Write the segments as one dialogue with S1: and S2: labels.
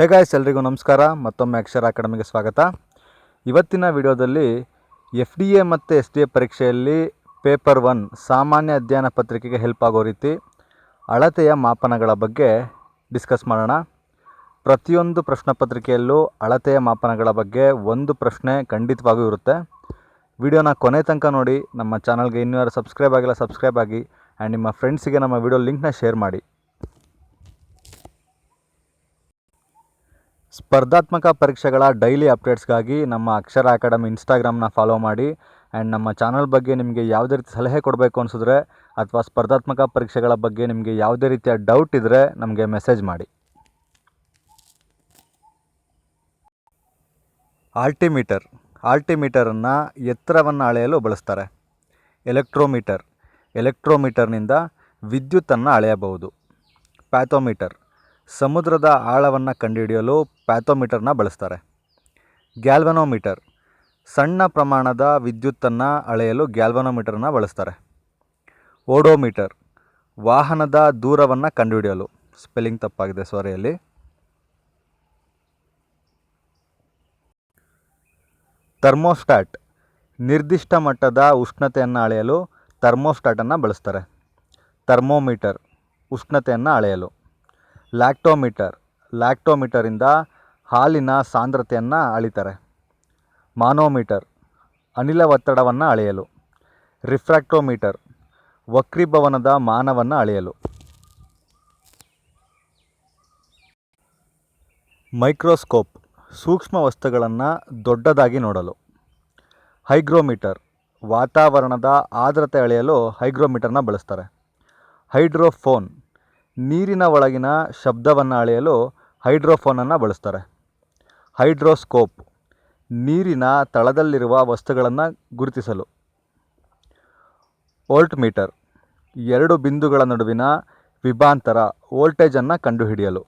S1: Hey guys ಎಲ್ರಿಗೂ ನಮಸ್ಕಾರ. ಮತ್ತೊಮ್ಮೆ ಅಕ್ಷರ ಅಕಾಡೆಮಿಗೆ ಸ್ವಾಗತ. ಇವತ್ತಿನ ವಿಡಿಯೋದಲ್ಲಿ ಎಫ್ ಡಿ ಎ ಮತ್ತು ಎಸ್ ಡಿ ಎ ಪರೀಕ್ಷೆಯಲ್ಲಿ ಪೇಪರ್ ಒನ್, ಸಾಮಾನ್ಯ ಅಧ್ಯಯನ ಪತ್ರಿಕೆಗೆ ಹೆಲ್ಪ್ ಆಗೋ ರೀತಿ ಅಳತೆಯ ಮಾಪನಗಳ ಬಗ್ಗೆ ಡಿಸ್ಕಸ್ ಮಾಡೋಣ. ಪ್ರತಿಯೊಂದು ಪ್ರಶ್ನೆ ಪತ್ರಿಕೆಯಲ್ಲೂ ಅಳತೆಯ ಮಾಪನಗಳ ಬಗ್ಗೆ ಒಂದು ಪ್ರಶ್ನೆ ಖಂಡಿತವಾಗೂ ಇರುತ್ತೆ. ವಿಡಿಯೋನ ಕೊನೆ ತನಕ ನೋಡಿ, ನಮ್ಮ ಚಾನಲ್ಗೆ ಇನ್ನೂ ಯಾರು ಸಬ್ಸ್ಕ್ರೈಬ್ ಆಗಿಲ್ಲ ಸಬ್ಸ್ಕ್ರೈಬ್ ಆಗಿ ಆ್ಯಂಡ್ ನಿಮ್ಮ ಫ್ರೆಂಡ್ಸಿಗೆ ನಮ್ಮ ವಿಡಿಯೋ ಲಿಂಕ್ನ ಶೇರ್ ಮಾಡಿ. ಸ್ಪರ್ಧಾತ್ಮಕ ಪರೀಕ್ಷೆಗಳ ಡೈಲಿ ಅಪ್ಡೇಟ್ಸ್ಗಾಗಿ ನಮ್ಮ ಅಕ್ಷರ ಅಕಾಡೆಮಿ ಇನ್ಸ್ಟಾಗ್ರಾಮ್ನ ಫಾಲೋ ಮಾಡಿ ಆ್ಯಂಡ್ ನಮ್ಮ ಚಾನಲ್ ಬಗ್ಗೆ ನಿಮಗೆ ಯಾವುದೇ ರೀತಿ ಸಲಹೆ ಕೊಡಬೇಕು ಅನಿಸಿದ್ರೆ ಅಥವಾ ಸ್ಪರ್ಧಾತ್ಮಕ ಪರೀಕ್ಷೆಗಳ ಬಗ್ಗೆ ನಿಮಗೆ ಯಾವುದೇ ರೀತಿಯ ಡೌಟ್ ಇದ್ದರೆ ನಮಗೆ ಮೆಸೇಜ್ ಮಾಡಿ. ಆಲ್ಟಿಮೀಟರ್ ಆಲ್ಟಿಮೀಟರನ್ನು ಎತ್ತರವನ್ನು ಅಳೆಯಲು ಬಳಸ್ತಾರೆ. ಎಲೆಕ್ಟ್ರೋಮೀಟರ್ ಎಲೆಕ್ಟ್ರೋಮೀಟರ್ನಿಂದ ವಿದ್ಯುತ್ತನ್ನು ಅಳೆಯಬಹುದು. ಪ್ಯಾಥೋಮೀಟರ್ ಸಮುದ್ರದ ಆಳವನ್ನು ಕಂಡುಹಿಡಿಯಲು ಪ್ಯಾಥೋಮೀಟರ್ನ ಬಳಸ್ತಾರೆ. ಗ್ಯಾಲ್ವನೋಮೀಟರ್, ಸಣ್ಣ ಪ್ರಮಾಣದ ವಿದ್ಯುತ್ತನ್ನು ಅಳೆಯಲು ಗ್ಯಾಲ್ವನೋಮೀಟರ್ನ ಬಳಸ್ತಾರೆ. ಓಡೋಮೀಟರ್, ವಾಹನದ ದೂರವನ್ನು ಕಂಡುಹಿಡಿಯಲು. ಸ್ಪೆಲ್ಲಿಂಗ್ ತಪ್ಪಾಗಿದೆ ಸಾರಿಯಲ್ಲಿ ಥರ್ಮೋಸ್ಟಾಟ್, ನಿರ್ದಿಷ್ಟ ಮಟ್ಟದ ಉಷ್ಣತೆಯನ್ನು ಅಳೆಯಲು ಥರ್ಮೋಸ್ಟಾಟನ್ನು ಬಳಸ್ತಾರೆ. ಥರ್ಮೋಮೀಟರ್, ಉಷ್ಣತೆಯನ್ನು ಅಳೆಯಲು. ಲ್ಯಾಕ್ಟೋಮೀಟರ್, ಲ್ಯಾಕ್ಟೋಮೀಟರಿಂದ ಹಾಲಿನ ಸಾಂದ್ರತೆಯನ್ನು ಅಳಿತಾರೆ. ಮಾನೋಮೀಟರ್, ಅನಿಲ ಒತ್ತಡವನ್ನು ಅಳೆಯಲು. ರಿಫ್ರಾಕ್ಟೋಮೀಟರ್, ವಕ್ರೀಭವನದ ಮಾನವನ್ನು ಅಳೆಯಲು. ಮೈಕ್ರೋಸ್ಕೋಪ್, ಸೂಕ್ಷ್ಮ ವಸ್ತುಗಳನ್ನು ದೊಡ್ಡದಾಗಿ ನೋಡಲು. ಹೈಗ್ರೋಮೀಟರ್, ವಾತಾವರಣದ ಆರ್ದ್ರತೆ ಅಳೆಯಲು ಹೈಗ್ರೋಮೀಟರ್ನ ಬಳಸ್ತಾರೆ. ಹೈಡ್ರೋಫೋನ್ ನೀರಿನ ಒಳಗಿನ ಶಬ್ದವನ್ನು ಅಳೆಯಲು ಹೈಡ್ರೋಫೋನನ್ನು ಬಳಸ್ತಾರೆ. ಹೈಡ್ರೋಸ್ಕೋಪ್, ನೀರಿನ ತಳದಲ್ಲಿರುವ ವಸ್ತುಗಳನ್ನು ಗುರುತಿಸಲು. ವೋಲ್ಟ್ ಮೀಟರ್ ಎರಡು ಬಿಂದುಗಳ ನಡುವಿನ ವಿಭಾಂತರ ವೋಲ್ಟೇಜನ್ನು ಕಂಡುಹಿಡಿಯಲು.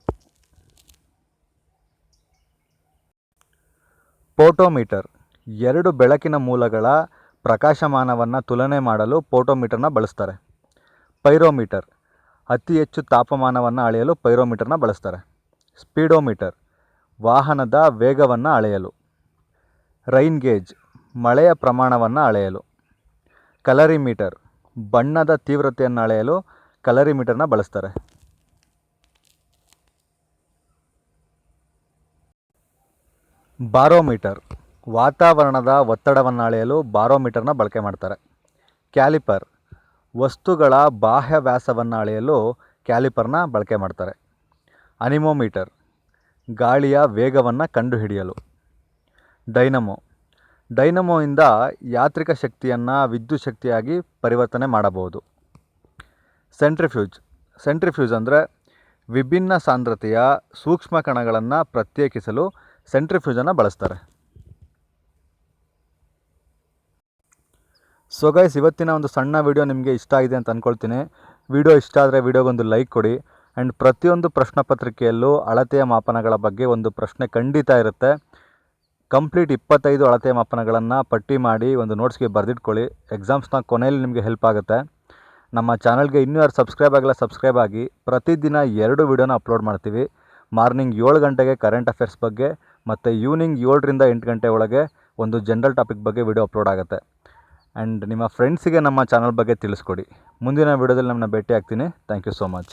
S1: ಫೋಟೋಮೀಟರ್, ಎರಡು ಬೆಳಕಿನ ಮೂಲಗಳ ಪ್ರಕಾಶಮಾನವನ್ನು ತುಲನೆ ಮಾಡಲು ಫೋಟೋಮೀಟರ್ನ ಬಳಸ್ತಾರೆ. ಪೈರೋಮೀಟರ್ ಅತಿ ಹೆಚ್ಚು ತಾಪಮಾನವನ್ನು ಅಳೆಯಲು ಪೈರೋಮೀಟರ್ನ ಬಳಸ್ತಾರೆ. ಸ್ಪೀಡೋಮೀಟರ್, ವಾಹನದ ವೇಗವನ್ನು ಅಳೆಯಲು. ರೈನ್ ಗೇಜ್, ಮಳೆಯ ಪ್ರಮಾಣವನ್ನು ಅಳೆಯಲು. ಕಲರಿಮೀಟರ್, ಬಣ್ಣದ ತೀವ್ರತೆಯನ್ನು ಅಳೆಯಲು ಕಲರಿಮೀಟರ್ನ ಬಳಸ್ತಾರೆ. ಬಾರೋಮೀಟರ್, ವಾತಾವರಣದ ಒತ್ತಡವನ್ನು ಅಳೆಯಲು ಬಾರೋಮೀಟರ್ನ ಬಳಕೆ ಮಾಡ್ತಾರೆ. ಕ್ಯಾಲಿಪರ್ ವಸ್ತುಗಳ ಬಾಹ್ಯ ವ್ಯಾಸವನ್ನು ಅಳೆಯಲು ಕ್ಯಾಲಿಪರ್ನ ಬಳಕೆ ಮಾಡ್ತಾರೆ. ಅನಿಮೋಮೀಟರ್, ಗಾಳಿಯ ವೇಗವನ್ನು ಕಂಡುಹಿಡಿಯಲು. ಡೈನಮೋ, ಡೈನಮೋಯಿಂದ ಯಾಂತ್ರಿಕ ಶಕ್ತಿಯನ್ನು ವಿದ್ಯುತ್ ಶಕ್ತಿಯಾಗಿ ಪರಿವರ್ತನೆ ಮಾಡಬಹುದು. ಸೆಂಟ್ರಿಫ್ಯೂಜ್ ಸೆಂಟ್ರಿಫ್ಯೂಜ್ ಅಂದರೆ ವಿಭಿನ್ನ ಸಾಂದ್ರತೆಯ ಸೂಕ್ಷ್ಮ ಕಣಗಳನ್ನು ಪ್ರತ್ಯೇಕಿಸಲು ಸೆಂಟ್ರಿಫ್ಯೂಜನ್ನು ಬಳಸ್ತಾರೆ. ಸೊ ಗೈಸ್ ಇವತ್ತಿನ ಒಂದು ಸಣ್ಣ ವಿಡಿಯೋ ನಿಮಗೆ ಇಷ್ಟ ಆಗಿದೆ ಅಂತ ಅಂದ್ಕೊಳ್ತೀನಿ ವಿಡಿಯೋ ಇಷ್ಟ ಆದರೆ ವಿಡಿಯೋಗೊಂದು ಲೈಕ್ ಕೊಡಿ. ಆ್ಯಂಡ್ ಪ್ರತಿಯೊಂದು ಪ್ರಶ್ನೆ ಪತ್ರಿಕೆಯಲ್ಲೂ ಅಳತೆಯ ಮಾಪನಗಳ ಬಗ್ಗೆ ಒಂದು ಪ್ರಶ್ನೆ ಖಂಡಿತ ಇರುತ್ತೆ. ಕಂಪ್ಲೀಟ್ ಇಪ್ಪತ್ತೈದು ಅಳತೆಯ ಮಾಪನಗಳನ್ನು ಪಟ್ಟಿ ಮಾಡಿ ಒಂದು ನೋಟ್ಸ್ಗೆ ಬರೆದಿಟ್ಕೊಳ್ಳಿ. ಎಕ್ಸಾಮ್ಸ್ನ ಕೊನೆಯಲ್ಲಿ ನಿಮಗೆ ಹೆಲ್ಪ್ ಆಗುತ್ತೆ. ನಮ್ಮ ಚಾನಲ್ಗೆ ಇನ್ನೂ ಯಾರು ಸಬ್ಸ್ಕ್ರೈಬ್ ಆಗಿಲ್ಲ ಸಬ್ಸ್ಕ್ರೈಬ್ ಆಗಿ ಪ್ರತಿದಿನ ಎರಡು ವಿಡಿಯೋನ ಅಪ್ಲೋಡ್ ಮಾಡ್ತೀವಿ. ಮಾರ್ನಿಂಗ್ ಏಳು ಗಂಟೆಗೆ ಕರೆಂಟ್ ಅಫೇರ್ಸ್ ಬಗ್ಗೆ ಮತ್ತು ಈವ್ನಿಂಗ್ ಏಳರಿಂದ ಎಂಟು ಗಂಟೆ ಒಳಗೆ ಒಂದು ಜನರಲ್ ಟಾಪಿಕ್ ಬಗ್ಗೆ ವಿಡಿಯೋ ಅಪ್ಲೋಡ್ ಆಗುತ್ತೆ. ಆ್ಯಂಡ್ ನಿಮ್ಮ ಫ್ರೆಂಡ್ಸಿಗೆ ನಮ್ಮ ಚಾನಲ್ ಬಗ್ಗೆ ತಿಳಿಸ್ಕೊಡಿ. ಮುಂದಿನ ವಿಡಿಯೋದಲ್ಲಿ ನಮ್ಮನ್ನ ಭೇಟಿ ಆಗ್ತೀನಿ ಥ್ಯಾಂಕ್ ಯು ಸೋ ಮಚ್